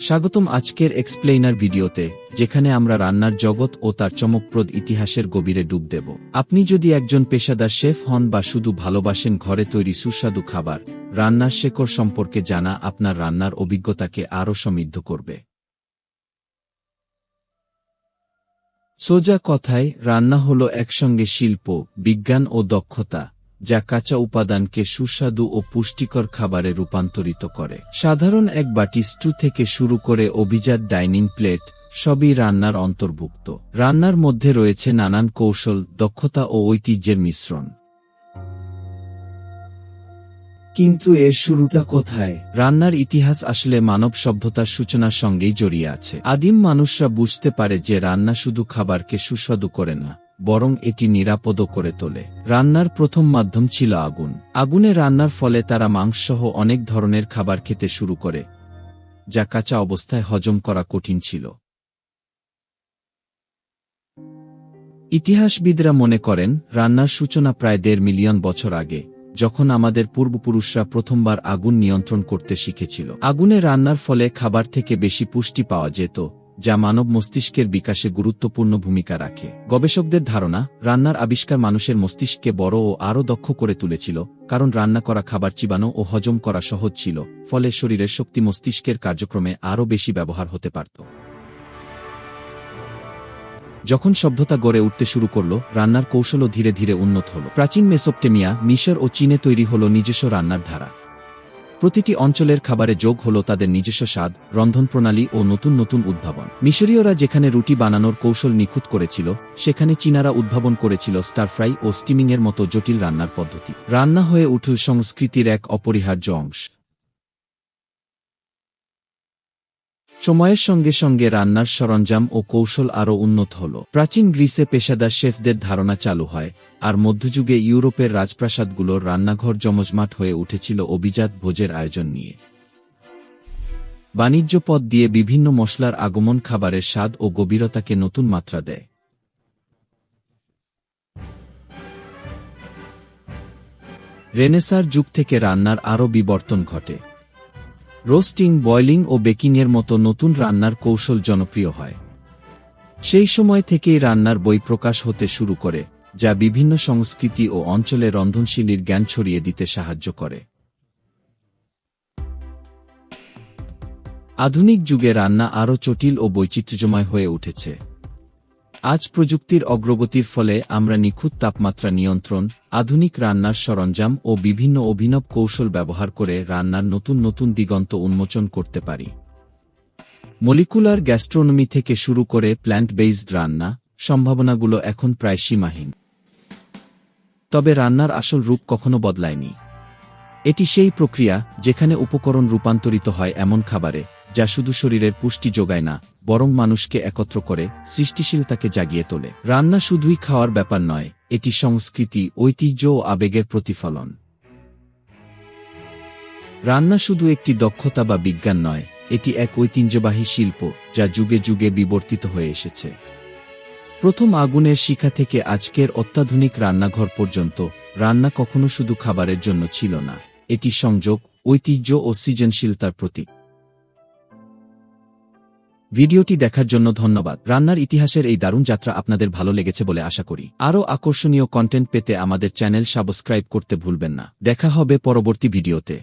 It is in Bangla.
স্বাগতম আজকের এক্সপ্লেইনার ভিডিওতে, যেখানে আমরা রান্নার জগৎ ও তার চমকপ্রদ ইতিহাসের গভীরে ডুব দেব। আপনি যদি একজন পেশাদার শেফ হন বা শুধু ভালোবাসেন ঘরে তৈরি সুস্বাদু খাবার, রান্নার শেকড় সম্পর্কে জানা আপনার রান্নার অভিজ্ঞতাকে আরও সমৃদ্ধ করবে। সোজা কথায়, রান্না হল একসঙ্গে শিল্প, বিজ্ঞান ও দক্ষতা। যা কাঁচা উপাদানকে সুস্বাদু ও পুষ্টিকর খাবারে রূপান্তরিত করে। সাধারণ এক বাটি স্টু থেকে শুরু করে অভিজাত ডাইনিং প্লেট সবই রান্নার অন্তর্ভুক্ত। রান্নার মধ্যে রয়েছে নানান কৌশল, দক্ষতা ও ঐতিহ্যের মিশ্রণ। কিন্তু এর শুরুটা কোথায়? রান্নার ইতিহাস আসলে মানব সভ্যতার সূচনার সঙ্গেই জড়িয়ে আছে। আদিম মানুষরা বুঝতে পারে যে রান্না শুধু খাবারকে সুস্বাদু করে না বরং এটি নিরাপদও করে তোলে। রান্নার প্রথম মাধ্যম ছিল আগুন। আগুনে রান্নার ফলে তারা মাংসসহ অনেক ধরনের খাবার খেতে শুরু করে, যা কাঁচা অবস্থায় হজম করা কঠিন ছিল। ইতিহাসবিদরা মনে করেন, রান্নার সূচনা প্রায় দেড় মিলিয়ন বছর আগে, যখন আমাদের পূর্বপুরুষরা প্রথমবার আগুন নিয়ন্ত্রণ করতে শিখেছিল। আগুনে রান্নার ফলে খাবার থেকে বেশি পুষ্টি পাওয়া যেত যা মানব মস্তিষ্কের বিকাশে গুরুত্বপূর্ণ ভূমিকা রাখে। গবেষকদের ধারণা, রান্নার আবিষ্কার মানুষের মস্তিষ্ককে বড় ও আরও দক্ষ করে তুলেছিল, কারণ রান্না করা খাবার চিবানো ও হজম করা সহজ ছিল, ফলে শরীরের শক্তি মস্তিষ্কের কার্যক্রমে আরও বেশি ব্যবহার হতে পারত। যখন সভ্যতা গড়ে উঠতে শুরু করল, রান্নার কৌশলও ধীরে ধীরে উন্নত হল। প্রাচীন মেসোপটেমিয়া, মিশর ও চীনে তৈরি হল নিজস্ব রান্নার ধারা। প্রতিটি অঞ্চলের খাবারে যোগ হল তাদের নিজস্ব স্বাদ, রন্ধনপ্রণালী ও নতুন নতুন উদ্ভাবন। মিশরীয়রা যেখানে রুটি বানানোর কৌশল নিখুঁত করেছিল, সেখানে চীনারা উদ্ভাবন করেছিল স্টার ফ্রাই ও স্টিমিংয়ের মতো জটিল রান্নার পদ্ধতি। রান্না হয়ে উঠল সংস্কৃতির এক অপরিহার্য অংশ। সময়ের সঙ্গে সঙ্গে রান্নার সরঞ্জাম ও কৌশল আরও উন্নত হল। প্রাচীন গ্রিসে পেশাদার শেফদের ধারণা চালু হয়, আর মধ্যযুগে ইউরোপের রাজপ্রাসাদগুলোর রান্নাঘর জমজমাট হয়ে উঠেছিল অভিজাত ভোজের আয়োজন নিয়ে। বাণিজ্য পথ দিয়ে বিভিন্ন মশলার আগমন খাবারের স্বাদ ও গভীরতাকে নতুন মাত্রা দেয়। রেনেসার যুগ থেকে রান্নার আরও বিবর্তন ঘটে। রোস্টিং, বয়লিং ও বেকিংয়ের মতো নতুন রান্নার কৌশল জনপ্রিয় হয়। সেই সময় থেকেই রান্নার বই প্রকাশ হতে শুরু করে, যা বিভিন্ন সংস্কৃতি ও অঞ্চলে রন্ধনশীলীর জ্ঞান ছড়িয়ে দিতে সাহায্য করে। আধুনিক যুগে রান্না আরও জটিল ও বৈচিত্র্যময় হয়ে উঠেছে। আজ প্রযুক্তির অগ্রগতির ফলে আমরা নিখুঁত তাপমাত্রা নিয়ন্ত্রণ, আধুনিক রান্নার সরঞ্জাম ও বিভিন্ন অভিনব কৌশল ব্যবহার করে রান্নার নতুন নতুন দিগন্ত উন্মোচন করতে পারি। মলিকুলার গ্যাস্ট্রোনমি থেকে শুরু করে প্ল্যান্ট বেইজড রান্না সম্ভাবনাগুলো এখন প্রায় সীমাহীন। তবে রান্নার আসল রূপ কখনো বদলায়নি। এটি সেই প্রক্রিয়া যেখানে উপকরণ রূপান্তরিত হয় এমন খাবারে যা শুধু শরীরের পুষ্টি যোগায় না, বরং মানুষকে একত্র করে সৃষ্টিশীলতাকে জাগিয়ে তোলে। রান্না শুধুই খাওয়ার ব্যাপার নয়, এটি সংস্কৃতি, ঐতিহ্য ও আবেগের প্রতিফলন। রান্না শুধু একটি দক্ষতা বা বিজ্ঞান নয়, এটি এক ঐতিহ্যবাহী শিল্প, যা যুগে যুগে বিবর্তিত হয়ে এসেছে। প্রথম আগুনের শিখা থেকে আজকের অত্যাধুনিক রান্নাঘর পর্যন্ত, রান্না কখনো শুধু খাবারের জন্য ছিল না, এটি সংযোগ, ঐতিহ্য ও সৃজনশীলতার প্রতীক। ভিডিওটি দেখার জন্য ধন্যবাদ। রান্নার ইতিহাসের এই দারুণ যাত্রা আপনাদের ভালো লেগেছে বলে আশা করি। আরও আকর্ষণীয় কন্টেন্ট পেতে আমাদের চ্যানেল সাবস্ক্রাইব করতে ভুলবেন না। দেখা হবে পরবর্তী ভিডিওতে।